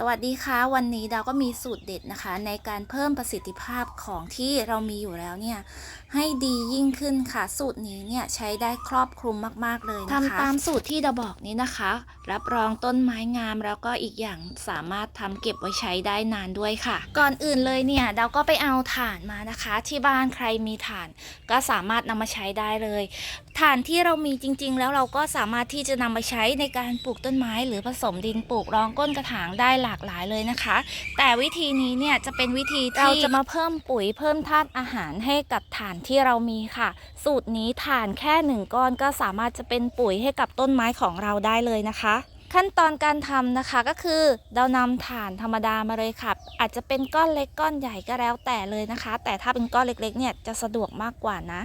สวัสดีค่ะ วันนี้ดาวก็มีสูตรเด็ดนะคะ ในการเพิ่มประสิทธิภาพของที่เรามีอยู่แล้วเนี่ยให้ดียิ่งขึ้นค่ะ สูตรนี้เนี่ยใช้ได้ครอบคลุมมาก ๆ เลยนะคะทำตามสูตรที่ดาวบอกนี้นะคะ รับรองต้นไม้งามแล้วก็อีกอย่างสามารถทำเก็บไว้ใช้ได้นานด้วยค่ะ ก่อนอื่นเลยเนี่ยดาวก็ไปเอาถ่านมานะคะ ที่บ้านใครมีถ่านก็สามารถนำมาใช้ได้เลย ถ่านที่เรามีจริง ๆ แล้วเราก็สามารถที่จะนำมาใช้ในการปลูกต้นไม้ หรือผสมดินปลูกรองก้นกระถางได้หลากหลายเลยนะคะ แต่วิธีนี้เนี่ยจะเป็นวิธีที่เราจะมาเพิ่มปุ๋ยเพิ่มธาตุอาหารให้กับถ่านที่เรามีค่ะ สูตรนี้ถ่านแค่หนึ่งก้อนก็สามารถจะเป็นปุ๋ยให้กับต้นไม้ของเราได้เลยนะคะขั้นตอนการทำนะคะก็คือเรานำถ่านธรรมดามาเลยค่ะ อาจจะเป็นก้อนเล็กก้อนใหญ่ก็แล้วแต่เลยนะคะ แต่ถ้าเป็นก้อนเล็กๆเนี่ยจะสะดวกมากกว่านะ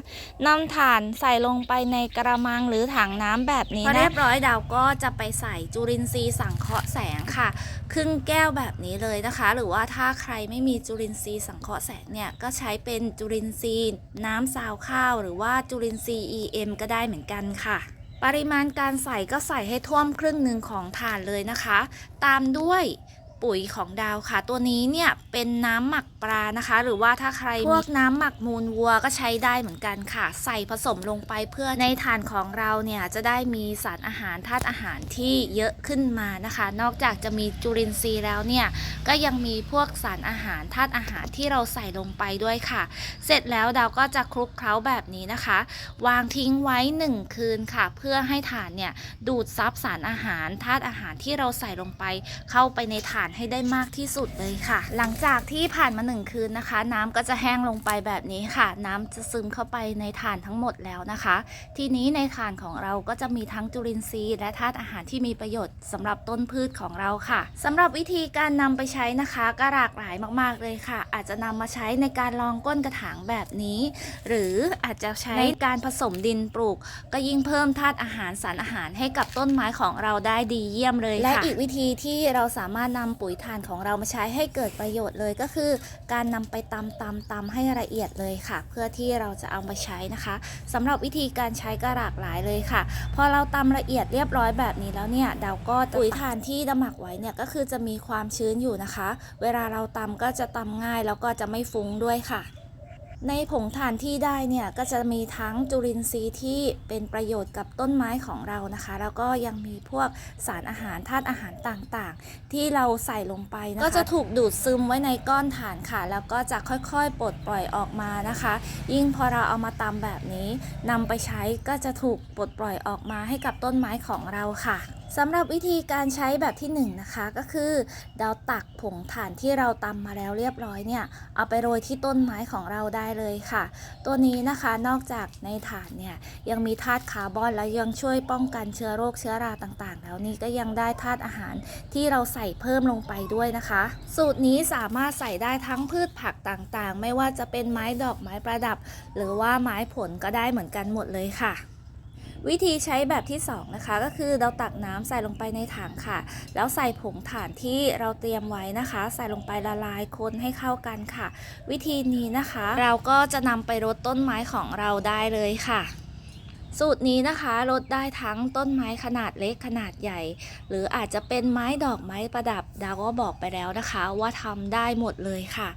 นำถ่านใส่ลงไปในกระมังหรือถังน้ำแบบนี้พอนะเรีเรียบร้อยยดาวก็จะไปใส่จุลินทรีย์สังเคราะห์แสงค่ะ ครึ่งแก้วแบบนี้เลยนะคะ หรือว่าถ้าใครไม่มีจุลินทรีย์สังเคราะห์แสงเนี่ยก็ใช้เป็นจุลินทรีย์น้ำซาวข้าว หรือว่าจุลินทรีย์ EM ก็ได้เหมือนกันค่ะปริมาณการใส่ก็ใส่ให้ท่วมครึ่งหนึ่งของถ่านเลยนะคะ ตามด้วย ปุ๋ยของดาวค่ะ ตัวนี้เนี่ยเป็นน้ำหมักปลานะคะ หรือว่าถ้าใครพวกน้ำหมักมูลวัวก็ใช้ได้เหมือนกันค่ะ ใส่ผสมลงไปเพื่อในถ่านของเราเนี่ยจะได้มีสารอาหารธาตุอาหารที่เยอะขึ้นมานะคะ นอกจากจะมีจุลินทรีย์แล้วเนี่ยก็ยังมีพวกสารอาหารธาตุอาหารที่เราใส่ลงไปด้วยค่ะ เสร็จแล้วดาวก็จะคลุกเคล้าแบบนี้นะคะ วางทิ้งไว้ 1 คืนค่ะ เพื่อให้ถ่านเนี่ยดูดซับสารอาหารธาตุอาหารที่เราใส่ลงไปเข้าไปในถ่านให้ได้มากที่สุดเลยค่ะ หลังจากที่ผ่านมา 1 คืนนะคะ น้ำก็จะแห้งลงไปแบบนี้ค่ะ น้ำจะซึมเข้าไปในถ่านทั้งหมดแล้วนะคะ ทีนี้ในถ่านของเราก็จะมีทั้งจุลินทรีย์ และธาตุอาหารที่มีประโยชน์สำหรับต้นพืชของเราค่ะสำหรับวิธีการนำไปใช้นะคะก็หลากหลายมากๆเลยค่ะ อาจจะนำมาใช้ในการรองก้นกระถางแบบนี้ หรืออาจจะใช้ในการผสมดินปลูก ก็ยิ่งเพิ่มธาตุอาหารสารอาหารให้กับต้นไม้ของเราได้ดีเยี่ยมเลยค่ะและอีกวิธีที่เราสามารถนำปุ๋ยถ่านของเรามาใช้ให้เกิดประโยชน์เลยก็คือ การนำไปตำตำตำให้ละเอียดเลยค่ะ เพื่อที่เราจะเอามาใช้นะคะสำหรับวิธีการใช้ก็หลากหลายเลยค่ะ พอเราตำละเอียดเรียบร้อยแบบนี้แล้วเนี่ยเดาก็ปุ๋ยถ่านที่ดหมักไว้เนี่ยก็คือจะมีความชื้นอยู่นะคะ เวลาเราตำก็จะตำง่ายแล้วก็จะไม่ฟุ้งด้วยค่ะ ในผงถ่านที่ได้เนี่ยก็จะมีทั้งจุลินทรีย์ที่เป็นประโยชน์กับต้นไม้ของเรานะคะ แล้วก็ยังมีพวกสารอาหารธาตุอาหารต่างๆ ที่เราใส่ลงไปนะคะก็จะถูกดูดซึมไว้ในก้อนถ่านค่ะ แล้วก็จะค่อยๆ ปลดปล่อยออกมานะคะ ยิ่งพอเราเอามาตำแบบนี้นำไปใช้ก็จะถูกปลดปล่อยออกมาให้กับต้นไม้ของเราค่ะ สำหรับวิธีการใช้แบบที่หนึ่งนะคะก็คือเราตักผงถ่านที่เราตำมาแล้วเรียบร้อยเนี่ยเอาไปโรยที่ต้นไม้ของเราได้เลยค่ะ ตัวนี้นะคะนอกจากในถ่านเนี่ยยังมีธาตุคาร์บอนและยังช่วยป้องกันเชื้อโรคเชื้อราต่างๆ แล้วนี่ก็ยังได้ธาตุอาหารที่เราใส่เพิ่มลงไปด้วยนะคะ สูตรนี้สามารถใส่ได้ทั้งพืชผักต่างๆ ไม่ว่าจะเป็นไม้ดอกไม้ประดับ หรือว่าไม้ผลก็ได้เหมือนกันหมดเลยค่ะ วิธีใช้แบบที่ 2 นะคะ ก็คือเราตักน้ำใส่ลงไปในถังค่ะ แล้วใส่ผงถ่านที่เราเตรียมไว้นะคะ ใส่ลงไปละลายคนให้เข้ากันค่ะ วิธีนี้นะคะ เราก็จะนำไปรดต้นไม้ของเราได้เลยค่ะสูตรนี้นะคะลดได้ทั้งต้นไม้ขนาดเล็กขนาดใหญ่ หรืออาจจะเป็นไม้ดอกไม้ประดับดาวก็บอกไปแล้วนะคะ ว่าทำได้หมดเลยค่ะ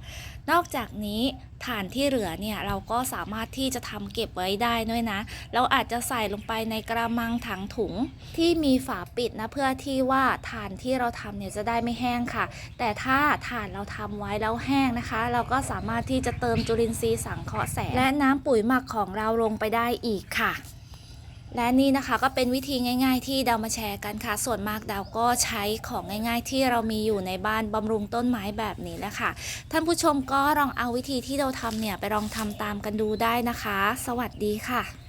นอกจากนี้ฐานที่เหลือเนี่ยเราก็สามารถที่จะทำเก็บไว้ได้ด้วยนะ เราอาจจะใส่ลงไปในกระมังถังถุงที่มีฝาปิดนะเพื่อที่ว่าฐานที่เราทำเนี่ยจะได้ไม่แห้งค่ะ แต่ถ้าฐานเราทำไว้แล้วแห้งนะคะ เราก็สามารถที่จะเติมจุลินทรีย์สังเคราะห์แสงและน้ำปุ๋ยหมักของเราลงไปได้อีกค่ะ และนี่นะคะก็เป็นวิธีง่าย ๆ ที่ดาวมาแชร์กันค่ะ ส่วนมากดาวก็ใช้ของง่าย ๆ ที่เรามีอยู่ในบ้านบำรุงต้นไม้แบบนี้แหละค่ะ ท่านผู้ชมก็ลองเอาวิธีที่เราทำเนี่ยไปลองทำตามกันดูได้นะคะ สวัสดีค่ะ